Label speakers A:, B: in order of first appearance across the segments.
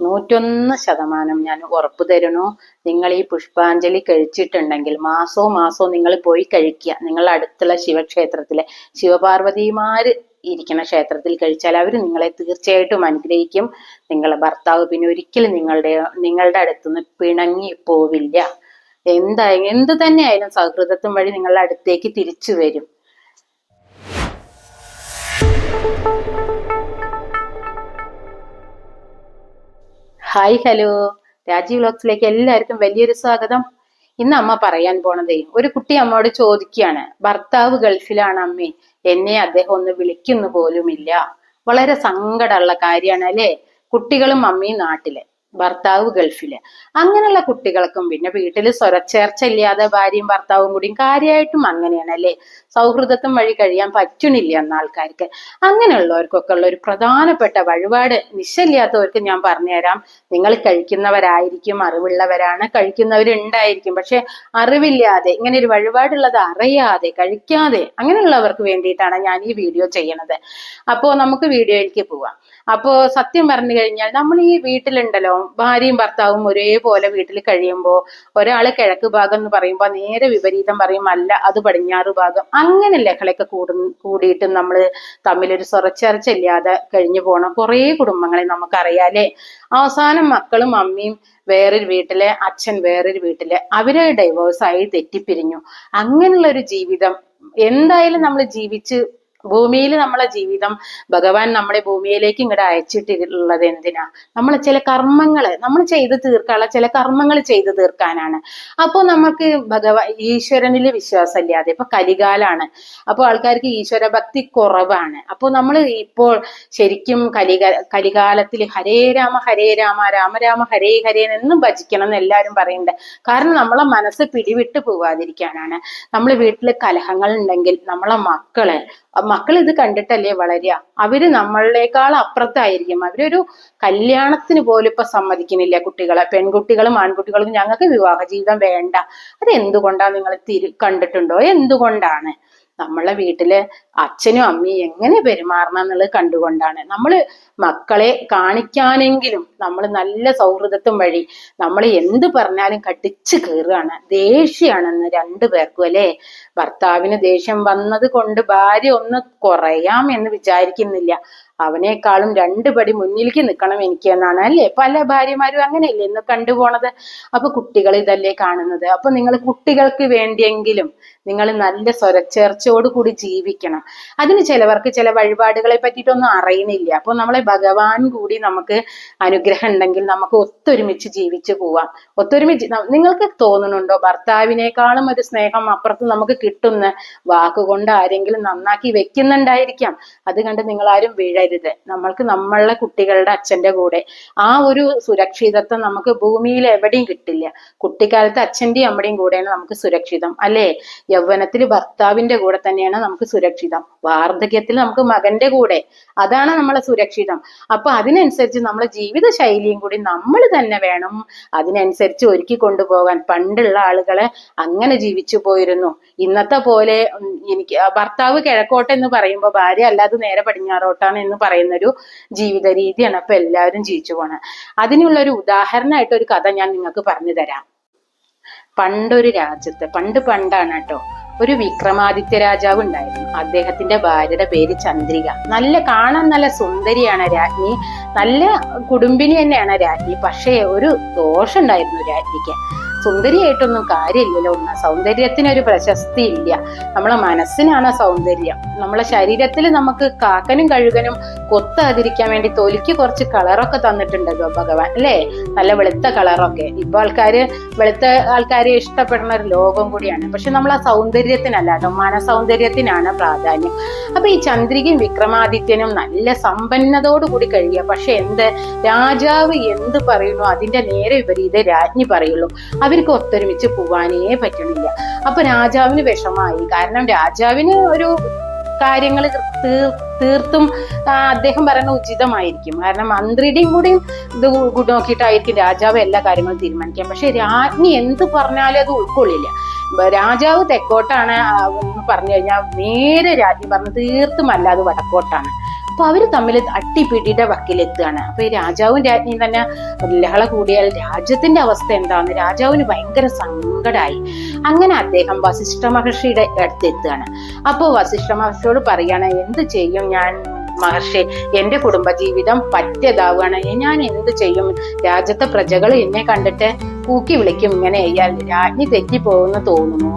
A: നൂറ്റൊന്ന് ശതമാനം ഞാൻ ഉറപ്പു തരുന്നു. നിങ്ങൾ ഈ പുഷ്പാഞ്ജലി കഴിച്ചിട്ടുണ്ടെങ്കിൽ മാസവും മാസവും നിങ്ങൾ പോയി കഴിക്കുക. നിങ്ങളുടെ അടുത്തുള്ള ശിവക്ഷേത്രത്തിലെ ശിവപാർവതിമാര് ഇരിക്കുന്ന ക്ഷേത്രത്തിൽ കഴിച്ചാൽ അവർ നിങ്ങളെ തീർച്ചയായിട്ടും അനുഗ്രഹിക്കും. നിങ്ങളുടെ ഭർത്താവ് പിന്നെ ഒരിക്കലും നിങ്ങളുടെ നിങ്ങളുടെ അടുത്തുനിന്ന് പിണങ്ങി പോവില്ല. എന്താ എന്ത് തന്നെയായാലും സൗഹൃദത്വം വഴി നിങ്ങളുടെ അടുത്തേക്ക് തിരിച്ചു വരും. ഹായ് ഹലോ രാജീവ് വ്ലോഗ്സിലേക്ക് എല്ലാവർക്കും വലിയൊരു സ്വാഗതം. ഇന്ന് അമ്മ പറയാൻ പോണതേ ഒരു കുട്ടി അമ്മയോട് ചോദിക്കുകയാണ് ഭർത്താവ് ഗൾഫിലാണ് അമ്മേ എന്നെ അദ്ദേഹം ഒന്ന് വിളിക്കുന്നു പോലുമില്ല. വളരെ സങ്കടമുള്ള കാര്യമാണ് അല്ലേ? കുട്ടികളും അമ്മയും നാട്ടിൽ ഭർത്താവ് ഗൾഫിൽ. അങ്ങനെയുള്ള കുട്ടികൾക്കും പിന്നെ വീട്ടിൽ സ്വരച്ചേർച്ച ഇല്ലാതെ ഭാര്യയും ഭർത്താവും കൂടിയും കാര്യമായിട്ടും അങ്ങനെയാണ് അല്ലേ? സൗഹൃദത്വം വഴി കഴിയാൻ പറ്റണില്ല എന്ന ആൾക്കാർക്ക്. അങ്ങനെയുള്ളവർക്കൊക്കെ ഉള്ള ഒരു പ്രധാനപ്പെട്ട വഴിപാട് നിശ്ചയില്ലാത്തവർക്ക് ഞാൻ പറഞ്ഞുതരാം. നിങ്ങൾ കഴിക്കുന്നവരായിരിക്കും അറിവുള്ളവരാണ്. കഴിക്കുന്നവരുണ്ടായിരിക്കും. പക്ഷെ അറിവില്ലാതെ ഇങ്ങനെ ഒരു വഴിപാടുള്ളത് അറിയാതെ കഴിക്കാതെ അങ്ങനെയുള്ളവർക്ക് വേണ്ടിയിട്ടാണ് ഞാൻ ഈ വീഡിയോ ചെയ്യണത് അപ്പോൾ നമുക്ക് വീഡിയോയിലേക്ക് പോവാം. അപ്പോ സത്യം പറഞ്ഞു കഴിഞ്ഞാൽ നമ്മൾ ഈ വീട്ടിലുണ്ടല്ലോ ഭാര്യയും ഭർത്താവും ഒരേപോലെ വീട്ടിൽ കഴിയുമ്പോൾ ഒരാൾ കിഴക്ക് ഭാഗം എന്ന് പറയുമ്പോൾ നേരെ വിപരീതം പറയും അല്ല അത് പടിഞ്ഞാറ് ഭാഗം. അങ്ങനെ ലഹളയൊക്കെ കൂടു കൂടിയിട്ടും നമ്മൾ തമ്മിലൊരു സ്വറച്ചേർച്ചയില്ലാതെ കഴിഞ്ഞു പോണ കുറേ കുടുംബങ്ങളെ നമുക്കറിയാലേ അവസാനം മക്കളും അമ്മയും വേറൊരു വീട്ടിലെ അച്ഛൻ വേറൊരു വീട്ടിലെ അവരെ ഡൈവോഴ്സ് ആയി തെറ്റിപ്പിരിഞ്ഞു. അങ്ങനെയുള്ള ഒരു ജീവിതം എന്തായാലും നമ്മൾ ജീവിച്ച് ഭൂമിയിൽ നമ്മളെ ജീവിതം ഭഗവാൻ നമ്മളെ ഭൂമിയിലേക്ക് ഇങ്ങോട്ട് അയച്ചിട്ടുള്ളത് എന്തിനാ? നമ്മൾ ചില കർമ്മങ്ങൾ നമ്മൾ ചെയ്തു തീർക്കാനുള്ള ചില കർമ്മങ്ങൾ ചെയ്തു തീർക്കാനാണ്. അപ്പോൾ നമുക്ക് ഭഗവാൻ ഈശ്വരനിൽ വിശ്വാസമില്ലാതെ ഇപ്പൊ കലികാലാണ്. അപ്പോൾ ആൾക്കാർക്ക് ഈശ്വര ഭക്തി കുറവാണ്. അപ്പോൾ നമ്മൾ ഇപ്പോൾ ശരിക്കും കലിക കലികാലത്തിൽ ഹരേ രാമ ഹരേ രാമ രാമ രാമ ഹരേ ഹരേ എന്നും ഭജിക്കണം എന്ന് എല്ലാവരും പറയുന്നുണ്ട് കാരണം നമ്മളെ മനസ്സ് പിടിവിട്ട് പോവാതിരിക്കാനാണ്. നമ്മൾ വീട്ടിൽ കലഹങ്ങൾ ഉണ്ടെങ്കിൽ നമ്മളെ മക്കൾ മക്കൾ ഇത് കണ്ടിട്ടല്ലേ വളരുക അവർ നമ്മളിലേക്കാൾ അപ്പുറത്തായിരിക്കും. അവരൊരു കല്യാണത്തിന് പോലും ഇപ്പൊ സമ്മതിക്കുന്നില്ല കുട്ടികളെ. പെൺകുട്ടികളും ആൺകുട്ടികളും ഞങ്ങൾക്ക് വിവാഹ ജീവിതം വേണ്ട. അത് എന്തുകൊണ്ടാണ് നിങ്ങൾ തിരി കണ്ടിട്ടുണ്ടോ? എന്തുകൊണ്ടാണ് നമ്മളെ വീട്ടിൽ അച്ഛനും അമ്മയും എങ്ങനെ പെരുമാറണം എന്നുള്ളത് കണ്ടുകൊണ്ടാണ്. നമ്മൾ മക്കളെ കാണിക്കാനെങ്കിലും നമ്മൾ നല്ല സൗഹൃദത്വം വഴി നമ്മൾ എന്ത് പറഞ്ഞാലും കടിച്ചു കയറുകയാണ് ദേഷ്യമാണെന്ന് രണ്ടു പേർക്കും അല്ലെ? ഭർത്താവിന് ദേഷ്യം വന്നത് കൊണ്ട് ഭാര്യ ഒന്ന് കുറയാം എന്ന് വിചാരിക്കുന്നില്ല. അവനേക്കാളും രണ്ടു പടി മുന്നിലേക്ക് നിൽക്കണം എനിക്ക് എന്നാണ് അല്ലേ? പല ഭാര്യമാരും അങ്ങനെയല്ലേ ഇന്ന് കണ്ടുപോണത് അപ്പൊ കുട്ടികൾ ഇതല്ലേ കാണുന്നത്. അപ്പൊ നിങ്ങൾ കുട്ടികൾക്ക് വേണ്ടിയെങ്കിലും നിങ്ങൾ നല്ല സ്വരച്ചേർച്ചയോടുകൂടി ജീവിക്കണം. അതിന് ചിലവർക്ക് ചില വഴിപാടുകളെ പറ്റിയിട്ടൊന്നും അറിയുന്നില്ല. അപ്പൊ നമ്മളെ ഭഗവാൻ കൂടി നമുക്ക് അനുഗ്രഹം ഉണ്ടെങ്കിൽ നമുക്ക് ഒത്തൊരുമിച്ച് ജീവിച്ചു പോവാം. ഒത്തൊരുമിച്ച് നിങ്ങൾക്ക് തോന്നുന്നുണ്ടോ? ഭർത്താവിനേക്കാളും ഒരു സ്നേഹം അപ്പുറത്ത് നമുക്ക് കിട്ടുന്ന വാക്കുകൊണ്ട് ആരെങ്കിലും നന്നാക്കി വെക്കുന്നുണ്ടായിരിക്കാം. അത് കണ്ട് നിങ്ങൾ ആരും വീഴരുത്. നമ്മൾക്ക് നമ്മളുടെ കുട്ടികളുടെ അച്ഛന്റെ കൂടെ. ആ ഒരു സുരക്ഷിതത്വം നമുക്ക് ഭൂമിയിൽ എവിടെയും കിട്ടില്ല. കുട്ടിക്കാലത്ത് അച്ഛന്റെയും അമ്മയുടെയും കൂടെയാണ് നമുക്ക് സുരക്ഷിതം. അല്ലേ? യൗവനത്തിൽ ഭർത്താവിന്റെ കൂടെ തന്നെയാണ് നമുക്ക് സുരക്ഷിതം. വാർദ്ധക്യത്തിൽ നമുക്ക് മകന്റെ കൂടെ. അതാണ് നമ്മളെ സുരക്ഷിതം. അപ്പൊ അതിനനുസരിച്ച് നമ്മളെ ജീവിത ശൈലിയും കൂടി നമ്മൾ തന്നെ വേണം അതിനനുസരിച്ച് ഒരുക്കി കൊണ്ടുപോകാൻ. പണ്ടുള്ള ആളുകളെ അങ്ങനെ ജീവിച്ചു പോയിരുന്നു. ഇന്നത്തെ പോലെ എനിക്ക് ഭർത്താവ് കിഴക്കോട്ട് എന്ന് പറയുമ്പോൾ ഭാര്യ അല്ലാതെ നേരെ പടിഞ്ഞാറോട്ടാണ് എന്ന് പറയുന്ന ഒരു ജീവിത രീതിയാണ് അപ്പൊ എല്ലാവരും ജീവിച്ചു പോണത് അതിനുള്ള ഒരു ഉദാഹരണമായിട്ട് ഒരു കഥ ഞാൻ നിങ്ങൾക്ക് പറഞ്ഞു തരാം. പണ്ടൊരു രാജ്യത്ത് പണ്ട് പണ്ടാണ് കേട്ടോ ഒരു വിക്രമാദിത്യ രാജാവ് ഉണ്ടായിരുന്നു. അദ്ദേഹത്തിന്റെ ഭാര്യയുടെ പേര് ചന്ദ്രിക. നല്ല കാണാൻ നല്ല സുന്ദരിയാണ് രാജ്ഞി. നല്ല കുടുംബിനി തന്നെയാണ് രാജ്ഞി. പക്ഷേ ഒരു ദോഷം ഉണ്ടായിരുന്നു രാജ്ഞിക്ക്. സുന്ദരിയായിട്ടൊന്നും കാര്യമില്ലല്ലോ. ഒന്ന് സൗന്ദര്യത്തിന് ഒരു പ്രശസ്തി ഇല്ല നമ്മളെ മനസ്സിനാണ് സൗന്ദര്യം. നമ്മളെ ശരീരത്തിൽ നമുക്ക് കാക്കനും കഴുകനും കൊത്താതിരിക്കാൻ വേണ്ടി തൊലിക്ക് കുറച്ച് കളറൊക്കെ തന്നിട്ടുണ്ടല്ലോ ഭഗവാൻ അല്ലേ? നല്ല വെളുത്ത കളറൊക്കെ. ഇപ്പൊ ആൾക്കാര് വെളുത്ത ആൾക്കാരെ ഇഷ്ടപ്പെടുന്ന ഒരു ലോകം കൂടിയാണ്. പക്ഷെ നമ്മൾ ആ സൗന്ദര്യത്തിനല്ല കേട്ടോ മനസൗന്ദര്യത്തിനാണ് പ്രാധാന്യം. അപ്പൊ ഈ ചന്ദ്രികയും വിക്രമാദിത്യനും നല്ല സമ്പന്നതോടുകൂടി കഴിയുക. പക്ഷെ എന്ത്? രാജാവ് എന്ത് പറയുന്നു? അതിന്റെ നേരെ വിപരീത രാജ്ഞി പറയുള്ളൂ. അവർക്ക് ഒത്തൊരുമിച്ച് പോവാനേ പറ്റണില്ല. അപ്പൊ രാജാവിന് വിഷമായി. കാരണം രാജാവിന് ഒരു കാര്യങ്ങൾ തീർത്തും അദ്ദേഹം പറയുന്ന ഉചിതമായിരിക്കും. കാരണം മന്ത്രിയുടെയും കൂടി ഇത് നോക്കിയിട്ടായിരിക്കും രാജാവ് എല്ലാ കാര്യങ്ങളും തീരുമാനിക്കാം പക്ഷെ രാജ്ഞി എന്ത് പറഞ്ഞാലും അത് ഉൾക്കൊള്ളില്ല. രാജാവ് തെക്കോട്ടാണ് പറഞ്ഞു കഴിഞ്ഞാൽ നേരെ രാജ്ഞി പറഞ്ഞു തീർത്തും അല്ല അത് വടക്കോട്ടാണ്. അപ്പൊ അവർ തമ്മിൽ അട്ടിപ്പിടിയുടെ വക്കിലെത്തുകയാണ്. അപ്പൊ ഈ രാജാവും രാജ്ഞിയും തന്നെ ലഹള കൂടിയാൽ രാജ്യത്തിന്റെ അവസ്ഥ എന്താന്ന് രാജാവിന് ഭയങ്കര സങ്കടമായി അങ്ങനെ അദ്ദേഹം വസിഷ്ഠ മഹർഷിയുടെ അടുത്ത് എത്തുകയാണ് അപ്പോൾ വസിഷ്ഠ മഹർഷിയോട് പറയാണ് എന്ത് ചെയ്യും ഞാൻ മഹർഷി? എന്റെ കുടുംബജീവിതം പറ്റിയതാവുകയാണ് ഞാൻ എന്ത് ചെയ്യും? രാജ്യത്തെ പ്രജകൾ എന്നെ കണ്ടിട്ട് കൂക്കി വിളിക്കും ഇങ്ങനെ അയ്യാൽ രാജ്ഞി തെറ്റിപ്പോകുന്ന തോന്നുന്നു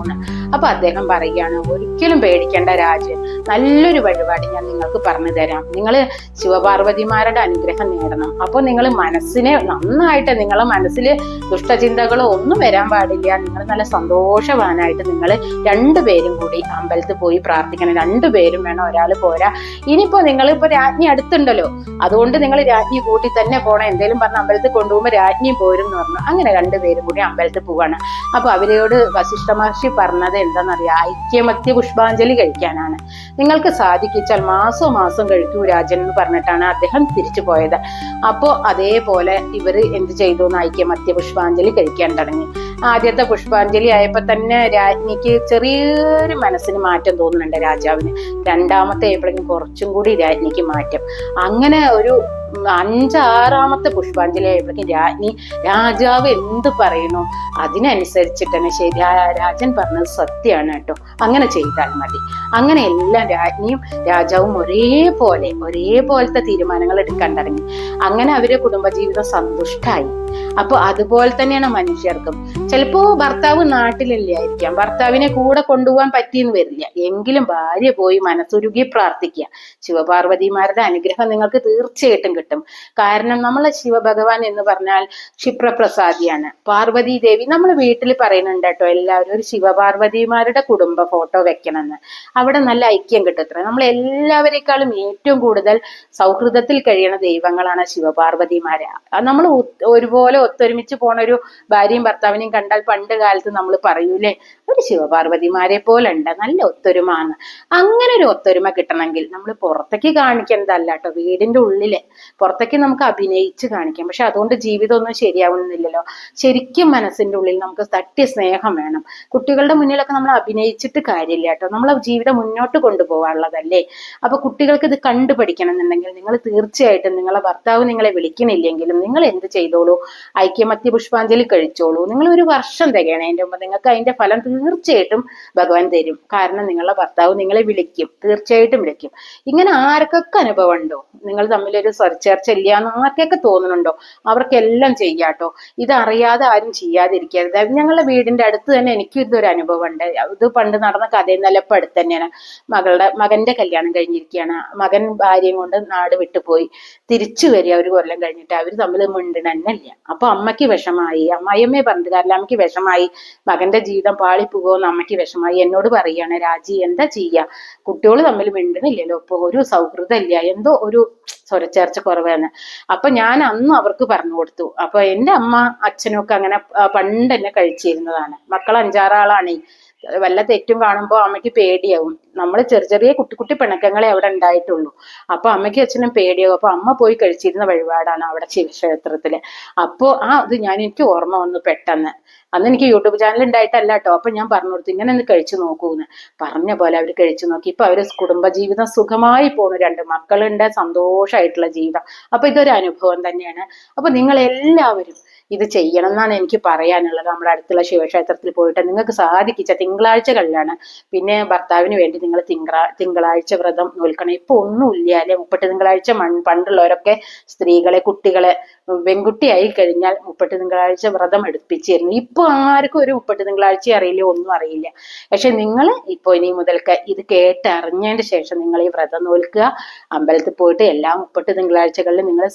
A: അപ്പൊ അദ്ദേഹം പറയുകയാണ് ഒരിക്കലും പേടിക്കേണ്ട രാജ് നല്ലൊരു വഴിപാട് ഞാൻ നിങ്ങൾക്ക് പറഞ്ഞു തരാം. നിങ്ങൾ ശിവപാർവതിമാരുടെ അനുഗ്രഹം നേടണം. അപ്പോൾ നിങ്ങൾ മനസ്സിനെ നന്നായിട്ട് നിങ്ങളെ മനസ്സിൽ ദുഷ്ടചിന്തകളോ ഒന്നും വരാൻ പാടില്ല. നിങ്ങൾ നല്ല സന്തോഷവാനായിട്ട് നിങ്ങൾ രണ്ടുപേരും കൂടി അമ്പലത്തിൽ പോയി പ്രാർത്ഥിക്കണം. രണ്ടുപേരും വേണം ഒരാൾ പോരാ. ഇനിയിപ്പോ നിങ്ങൾ ഇപ്പൊ രാജ്ഞി അടുത്തുണ്ടല്ലോ. അതുകൊണ്ട് നിങ്ങൾ രാജ്ഞി കൂട്ടി തന്നെ പോണം. എന്തേലും പറഞ്ഞ അമ്പലത്തിൽ കൊണ്ടുപോകുമ്പോൾ രാജ്ഞി പോരും എന്ന് പറഞ്ഞു. അങ്ങനെ രണ്ടുപേരും കൂടി അമ്പലത്തിൽ പോവാണ്. അപ്പൊ അവരോട് വസിഷ്ഠ മഹർഷി പറഞ്ഞത് എന്താണെന്നറിയാം? ഐക്യമത്യ പുഷ്പാഞ്ജലി കഴിക്കാനാണ്. നിങ്ങൾക്ക് സാധിക്കിച്ചാൽ മാസം മാസം കഴിക്കൂ രാജൻ എന്ന് പറഞ്ഞിട്ടാണ് അദ്ദേഹം തിരിച്ചു പോയത്. അപ്പോ അതേപോലെ ഇവർ എന്ത് ചെയ്തു? എന്ന് ഐക്യമത്യ പുഷ്പാഞ്ജലി കഴിക്കാൻ തുടങ്ങി. ആദ്യത്തെ പുഷ്പാഞ്ജലി ആയപ്പോ തന്നെ രാജ്ഞിക്ക് ചെറിയൊരു മനസ്സിന് മാറ്റം തോന്നുന്നുണ്ട് രാജാവിന്. രണ്ടാമത്തെ ആയപ്പോഴേക്കും കുറച്ചും കൂടി രാജ്ഞിക്ക് മാറ്റം. അങ്ങനെ ഒരു അഞ്ചാറാമത്തെ പുഷ്പാഞ്ജലി ആയപ്പോഴേക്കും രാജ്ഞി രാജാവ് എന്ത് പറയുന്നു? അതിനനുസരിച്ചിട്ട് തന്നെ ശരി രാജൻ പറഞ്ഞത് സത്യമാണ് കേട്ടോ. അങ്ങനെ ചെയ്താൽ മതി. അങ്ങനെ എല്ലാം രാജ്ഞിയും രാജാവും ഒരേപോലെ ഒരേപോലത്തെ തീരുമാനങ്ങൾ എടുക്കാൻ തുടങ്ങി. അങ്ങനെ അവരെ കുടുംബജീവിതം സന്തുഷ്ടായി. അപ്പൊ അതുപോലെ തന്നെയാണ് മനുഷ്യർക്കും. ചിലപ്പോ ഭർത്താവ് നാട്ടിലില്ലായിരിക്കാം ഭർത്താവിനെ കൂടെ കൊണ്ടുപോകാൻ പറ്റിയെന്ന് വരില്ല. എങ്കിലും ഭാര്യ പോയി മനസ്സുരുകി പ്രാർത്ഥിക്കുക. ശിവപാർവതിമാരുടെ അനുഗ്രഹം നിങ്ങൾക്ക് തീർച്ചയായിട്ടും കിട്ടും. കാരണം നമ്മളെ ശിവഭഗവാൻ എന്ന് പറഞ്ഞാൽ ക്ഷിപ്രപ്രസാദിയാണ്. പാർവതി ദേവി നമ്മൾ വീട്ടിൽ പറയുന്നുണ്ട് കേട്ടോ എല്ലാവരും ഒരു ശിവപാർവതിമാരുടെ കുടുംബ ഫോട്ടോ വെക്കണമെന്ന്. അവിടെ നല്ല ഐക്യം കിട്ടത്ര നമ്മൾ എല്ലാവരെക്കാളും ഏറ്റവും കൂടുതൽ സൗഹൃദത്തിൽ കഴിയണ ദൈവങ്ങളാണ് ശിവപാർവതിമാരെ. നമ്മൾ ഒരുപോലെ ഒത്തൊരുമിച്ച് പോണ ഒരു ഭാര്യയും ഭർത്താവിനെയും കണ്ടാൽ പണ്ട് കാലത്ത് നമ്മൾ പറയൂലേ ഒരു ശിവപാർവതിമാരെ പോലെ ഉണ്ട് നല്ല ഒത്തൊരുമാന്ന് അങ്ങനെ ഒരു ഒത്തൊരുമ കിട്ടണമെങ്കിൽ നമ്മൾ പുറത്തേക്ക് കാണിക്കേണ്ടതല്ല കേട്ടോ വീടിന്റെ ഉള്ളിൽ. പുറത്തേക്ക് നമുക്ക് അഭിനയിച്ച് കാണിക്കാം. പക്ഷെ അതുകൊണ്ട് ജീവിതം ഒന്നും ശരിയാവുന്നില്ലല്ലോ. ശരിക്കും മനസ്സിന്റെ ഉള്ളിൽ നമുക്ക് തട്ടിയ സ്നേഹം വേണം. കുട്ടികളുടെ മുന്നിലൊക്കെ നമ്മൾ അഭിനയിച്ചിട്ട് കാര്യമില്ല കേട്ടോ നമ്മളെ ജീവിതം മുന്നോട്ട് കൊണ്ടുപോകാനുള്ളതല്ലേ? അപ്പൊ കുട്ടികൾക്ക് ഇത് കണ്ടു പഠിക്കണം എന്നുണ്ടെങ്കിൽ നിങ്ങൾ തീർച്ചയായിട്ടും നിങ്ങളെ ഭർത്താവ് നിങ്ങളെ വിളിക്കണില്ലെങ്കിലും നിങ്ങൾ എന്ത് ചെയ്തോളൂ? ഐക്യമത്യ പുഷ്പാഞ്ജലി കഴിച്ചോളൂ. നിങ്ങൾ ഒരു വർഷം തികയണതിന്റെ മുമ്പ് നിങ്ങൾക്ക് അതിന്റെ ഫലം തീർച്ചയായിട്ടും ഭഗവാൻ തരും. കാരണം നിങ്ങളുടെ ഭർത്താവ് നിങ്ങളെ വിളിക്കും. തീർച്ചയായിട്ടും വിളിക്കും. ഇങ്ങനെ ആർക്കൊക്കെ അനുഭവം ഉണ്ടോ നിങ്ങൾ തമ്മിലൊരു സ്വരച്ചേർച്ച ഇല്ല എന്ന് ആർക്കൊക്കെ തോന്നുന്നുണ്ടോ? അവർക്കെല്ലാം ചെയ്യാട്ടോ. ഇതറിയാതെ ആരും ചെയ്യാതിരിക്കരുത്. ഞങ്ങളുടെ വീടിന്റെ അടുത്ത് തന്നെ എനിക്ക് ഇതൊരു അനുഭവം ഉണ്ട് ഇത് പണ്ട് നടന്ന കഥയിൽ നല്ല അടുത്ത് തന്നെയാണ്. മകളുടെ മകന്റെ കല്യാണം കഴിഞ്ഞിരിക്കുകയാണ്. മകൻ ഭാര്യയും കൊണ്ട് നാട് വിട്ടുപോയി. തിരിച്ചു വരിക ഒരു കൊല്ലം കഴിഞ്ഞിട്ട് അവർ തമ്മിൽ മിണ്ടണന്നില്ല അപ്പൊ അമ്മയ്ക്ക് വിഷമായി. അമ്മായിയമ്മയെ പറഞ്ഞിട്ട് കാരണം അമ്മയ്ക്ക് വിഷമായി. മകന്റെ ജീവിതം പാളിപ്പോകുമെന്ന് അമ്മയ്ക്ക് വിഷമായി. എന്നോട് പറയാണ് രാജി എന്താ ചെയ്യാ? കുട്ടികൾ തമ്മിൽ മിണ്ടുന്നില്ലല്ലോ. ഇപ്പൊ ഒരു സൗഹൃദമില്ല. എന്തോ ഒരു സ്വരച്ചേർച്ച കുറവാണ്. അപ്പൊ ഞാൻ അന്ന് അവർക്ക് പറഞ്ഞു കൊടുത്തു. അപ്പൊ എന്റെ അമ്മ അച്ഛനും ഒക്കെ അങ്ങനെ പണ്ട് എന്നെ കഴിച്ചിരുന്നതാണ്. മക്കൾ അഞ്ചാറാളാണേ. വല്ല തെറ്റും കാണുമ്പോൾ അമ്മയ്ക്ക് പേടിയാവും. നമ്മൾ ചെറിയ ചെറിയ കുട്ടി കുട്ടി പിണക്കങ്ങളെ അവിടെ ഉണ്ടായിട്ടുള്ളൂ. അപ്പൊ അമ്മയ്ക്ക് അച്ഛനും പേടിയാവും. അപ്പൊ അമ്മ പോയി കഴിച്ചിരുന്ന വഴിപാടാണ് അവിടെ ശിവക്ഷേത്രത്തിൽ. അപ്പോ ആ അത് ഞാൻ എനിക്ക് ഓർമ്മ വന്നു പെട്ടെന്ന്. അന്ന് എനിക്ക് യൂട്യൂബ് ചാനൽ ഉണ്ടായിട്ടല്ല കേട്ടോ അപ്പൊ ഞാൻ പറഞ്ഞു കൊടുത്തു ഇങ്ങനെ ഒന്ന് കഴിച്ചു നോക്കൂന്ന്. പറഞ്ഞ പോലെ അവർ കഴിച്ചു നോക്കി. ഇപ്പൊ അവർ കുടുംബജീവിതം സുഖമായി പോണു. രണ്ട് മക്കളുണ്ട് സന്തോഷമായിട്ടുള്ള ജീവിതം. അപ്പൊ ഇതൊരു അനുഭവം തന്നെയാണ്. അപ്പൊ നിങ്ങൾ എല്ലാവരും ഇത് ചെയ്യണം എന്നാണ് എനിക്ക് പറയാനുള്ളത്. നമ്മുടെ അടുത്തുള്ള ശിവക്ഷേത്രത്തിൽ പോയിട്ട് നിങ്ങൾക്ക് സാധിക്കിച്ച തിങ്കളാഴ്ചകളിലാണ്. പിന്നെ ഭർത്താവിന് വേണ്ടി നിങ്ങൾ തിങ്കളാ തിങ്കളാഴ്ച വ്രതം നോൽക്കണം ഇപ്പൊ ഒന്നുമില്ല അല്ലെ? മുപ്പട്ട് തിങ്കളാഴ്ച മൺ പണ്ടുള്ളവരൊക്കെ സ്ത്രീകളെ കുട്ടികളെ പെൺകുട്ടിയായി കഴിഞ്ഞാൽ മുപ്പട്ട് തിങ്കളാഴ്ച വ്രതം എടുപ്പിച്ചിരുന്നു. ഇപ്പൊ ആർക്കും ഒരു മുപ്പട്ട് തിങ്കളാഴ്ച അറിയില്ല ഒന്നും അറിയില്ല. പക്ഷെ നിങ്ങൾ ഇപ്പൊ ഇനി മുതൽക്ക് ഇത് കേട്ട് അറിഞ്ഞതിന് ശേഷം നിങ്ങൾ ഈ വ്രതം നോൽക്കുക. അമ്പലത്തിൽ പോയിട്ട് എല്ലാ മുപ്പട്ട് തിങ്കളാഴ്ചകളിലും നിങ്ങൾ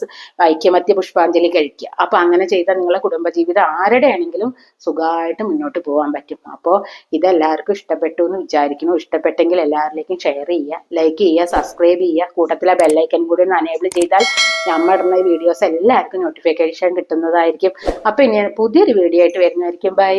A: ഐക്യമത്യ പുഷ്പാഞ്ജലി കഴിക്കുക. അപ്പൊ അങ്ങനെ ചെയ്താൽ നിങ്ങളെ കുടുംബജീവിതം ആരുടെ ആണെങ്കിലും സുഖമായിട്ട് മുന്നോട്ട് പോകാൻ പറ്റും. അപ്പോൾ ഇതെല്ലാവർക്കും ഇഷ്ടപ്പെട്ടു എന്ന് വിചാരിക്കുന്നു. ഇഷ്ടപ്പെട്ടെങ്കിൽ എല്ലാവരിലേക്കും ഷെയർ ചെയ്യുക ലൈക്ക് ചെയ്യുക സബ്സ്ക്രൈബ് ചെയ്യുക. കൂട്ടത്തിലെ ബെല്ലൈക്കൻ കൂടി ഒന്ന് അനേബിൾ ചെയ്താൽ നമ്മൾ വീഡിയോസ് എല്ലാവർക്കും നോട്ടിഫിക്കേഷൻ കിട്ടുന്നതായിരിക്കും. അപ്പൊ ഇനി പുതിയൊരു വീഡിയോ ആയിട്ട് വരുന്നതായിരിക്കും. ബൈ